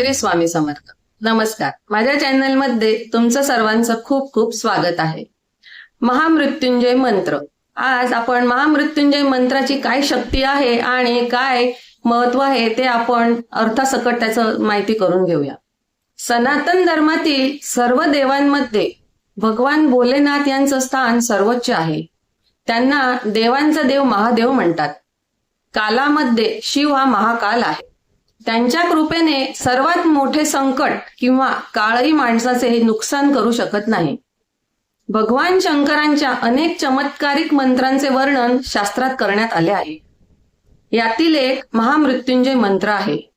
श्री स्वामी समर्थ. नमस्कार. माझ्या चॅनलमध्ये तुमचं सर्वांचं खूप खूप स्वागत आहे. महामृत्युंजय मंत्र. आज आपण महामृत्युंजय मंत्राची काय शक्ती आहे आणि काय महत्त्व आहे ते आपण अर्थासकट त्याचं माहिती करून घेऊया. सनातन धर्मातील सर्व देवांमध्ये भगवान भोलेनाथ यांचं स्थान सर्वोच्च आहे. त्यांना देवांचा देव महादेव म्हणतात. कालामध्ये शिव हा महाकाल आहे. त्यांच्या कृपेने सर्वात मोठे संकट किंवा काळही माणसाचे नुकसान करू शकत नाही. भगवान शंकरांच्या अनेक चमत्कारिक मंत्रांचे वर्णन शास्त्रात करण्यात आले आहे. यातील एक महामृत्युंजय मंत्र आहे.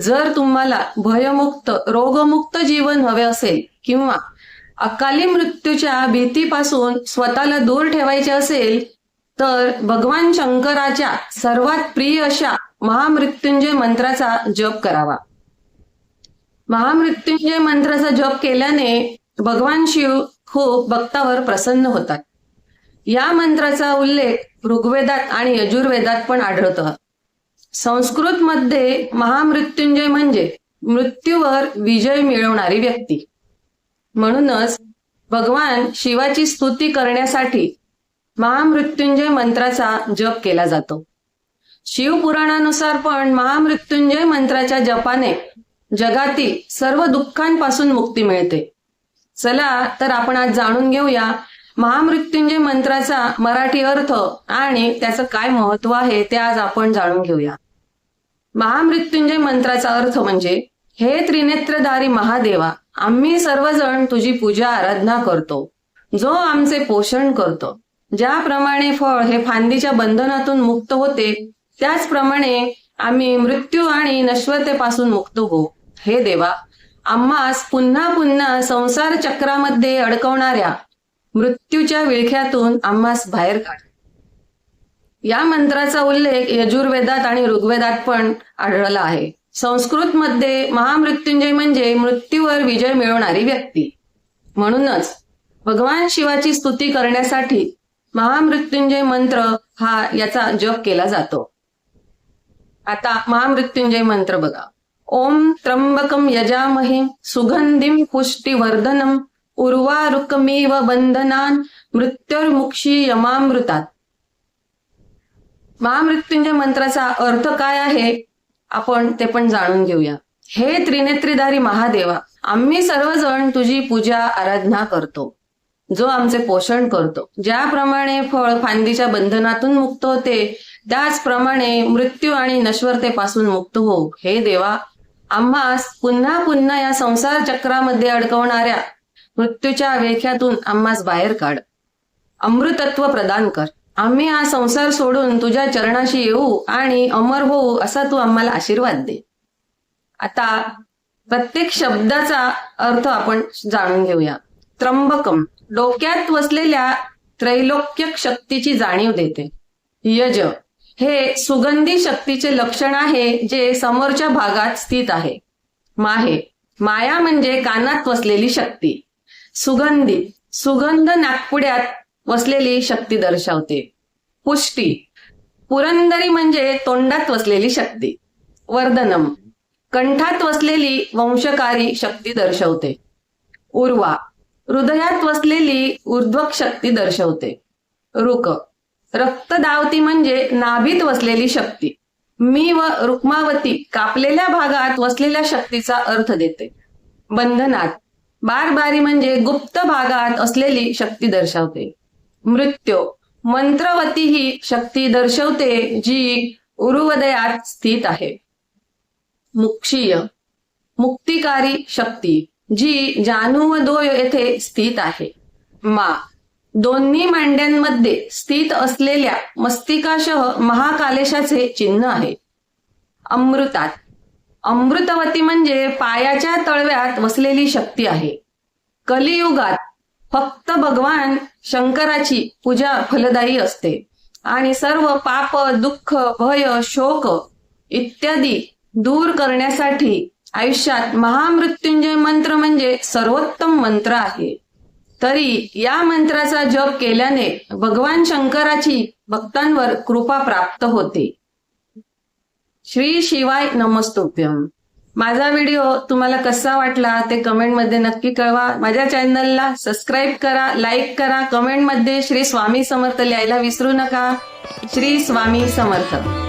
जर तुम्हाला भयमुक्त रोगमुक्त जीवन हवे असेल किंवा अकाली मृत्यूच्या भीतीपासून स्वतःला दूर ठेवायचे असेल तर भगवान शंकराच्या सर्वात प्रिय अशा महामृत्युंजय मंत्राचा जप करावा. महामृत्युंजय मंत्राचा जप केल्याने भगवान शिव खूप भक्तावर प्रसन्न होतात. या मंत्राचा उल्लेख ऋग्वेदात आणि यजुर्वेदात पण आढळतो. संस्कृत मध्ये महामृत्युंजय म्हणजे मृत्यूवर विजय मिळवणारी व्यक्ती. म्हणूनच भगवान शिवाची स्तुती करण्यासाठी महामृत्युंजय मंत्राचा जप केला जातो. शिवपुराणानुसार पण महामृत्युंजय मंत्राच्या जपाने जगातील सर्व दुःखांपासून मुक्ती मिळते. चला तर आपण आज जाणून घेऊया महामृत्युंजय मंत्राचा मराठी अर्थ आणि त्याचं काय महत्त्व आहे ते आज आपण जाणून घेऊया. महामृत्युंजय मंत्राचा अर्थ म्हणजे हे त्रिनेत्रधारी महादेवा आम्ही सर्वजण तुझी पूजा आराधना करतो जो आमचे पोषण करतो. ज्याप्रमाणे फळ हे फांदीच्या बंधनातून मुक्त होते त्याचप्रमाणे आम्ही मृत्यू आणि नश्वतेपासून मुक्त हो हे देवा आम्हास पुन्हा पुन्हा संसार चक्रामध्ये अडकवणाऱ्या मृत्यूच्या विळख्यातून आम्हास बाहेर काढ. या मंत्राचा उल्लेख यजुर्वेदात आणि ऋग्वेदात पण आढळला आहे. संस्कृत मध्ये महामृत्युंजय म्हणजे मृत्यूवर विजय मिळवणारी व्यक्ती. म्हणूनच भगवान शिवाची स्तुती करण्यासाठी महामृत्युंजय मंत्र हा याचा जप केला जातो. आता महामृत्युंजय मंत्र बघा. ओम त्र्यंबकम यजामहे सुगंधिम पुष्टिवर्धनम उर्वारुकमेव बंधनान मृत्युर्मुक्षी यमामृतात. महामृत्युंजय मंत्राचा अर्थ काय आहे? आपण ते पण जाणून घेऊया. हे त्रिनेत्रीधारी महादेवा आम्ही सर्वजण तुझी पूजा आराधना करतो. जो आमचे पोषण करतो. ज्याप्रमाणे फळ फांदीच्या बंधनातून मुक्त होते त्याचप्रमाणे मृत्यू आणि नश्वरतेपासून मुक्त हो हे देवा आम्हास पुन्हा पुन्हा या संसार चक्रामध्ये अडकवणाऱ्या मृत्यूच्या वेख्यातून आम्हास बाहेर काढ. अमृतत्व प्रदान कर. आम्ही हा संसार सोडून तुझ्या चरणाशी येऊ आणि अमर होऊ असा तू आम्हाला आशीर्वाद दे. आता प्रत्येक शब्दाचा अर्थ आपण जाणून घेऊया. त्र्यंबकम. डोक्यात वसलेल्या त्रैलोक्य शक्तीची जाणीव देते. यज. हे सुगंधी शक्तीचे लक्षण आहे जे समोरच्या भागात स्थित आहे. माहे. माया म्हणजे कानात वसलेली शक्ती. सुगंधी. सुगंध नागपुड्यात वसलेली शक्ती दर्शवते. पुष्टी. पुरंदरी म्हणजे तोंडात वसलेली शक्ती. वर्धनम. कंठात वसलेली वंशकारी शक्ती दर्शवते. उर्वा. हृदयात वसलेली ऊर्ध्वक शक्ती दर्शवते. रुक. रक्तदावती म्हणजे नाभीत वसलेली शक्ती. मी व रुक्मावती कापलेल्या भागात वसलेल्या शक्तीचा अर्थ देते. बंधनात. बारबारी म्हणजे गुप्त भागात असलेली शक्ती दर्शवते. मृत्यू. मंत्रवती ही शक्ती दर्शवते जी उरुवदयात स्थित आहे. मुक्षीय. मुक्तिकारी शक्ती जी जानू व दोय येथे स्थित आहे. मा. दोन्ही मांड्यांमध्ये स्थित असलेल्या मस्तिकासह महाकालेशाचे चिन्ह आहे. अमृतात. अमृतवती म्हणजे पायाच्या तळव्यात वसलेली शक्ती आहे. कलियुगात फक्त भगवान शंकराची पूजा फलदायी असते. आणि सर्व पाप दुःख भय शोक इत्यादी दूर करण्यासाठी आयुष्यात महामृत्युंजय मंत्र म्हणजे सर्वोत्तम मंत्र आहे. तरी या मंत्राचा जप केल्याने भगवान शंकराची भक्तांवर कृपा प्राप्त होते. श्री शिवाय नमस्तुभ्यम. माझा व्हिडिओ तुम्हाला कसा वाटला ते कमेंटमध्ये नक्की कळवा. माझ्या चॅनलला सबस्क्राईब करा लाईक करा कमेंटमध्ये श्री स्वामी समर्थ लिहायला विसरू नका. श्री स्वामी समर्थ.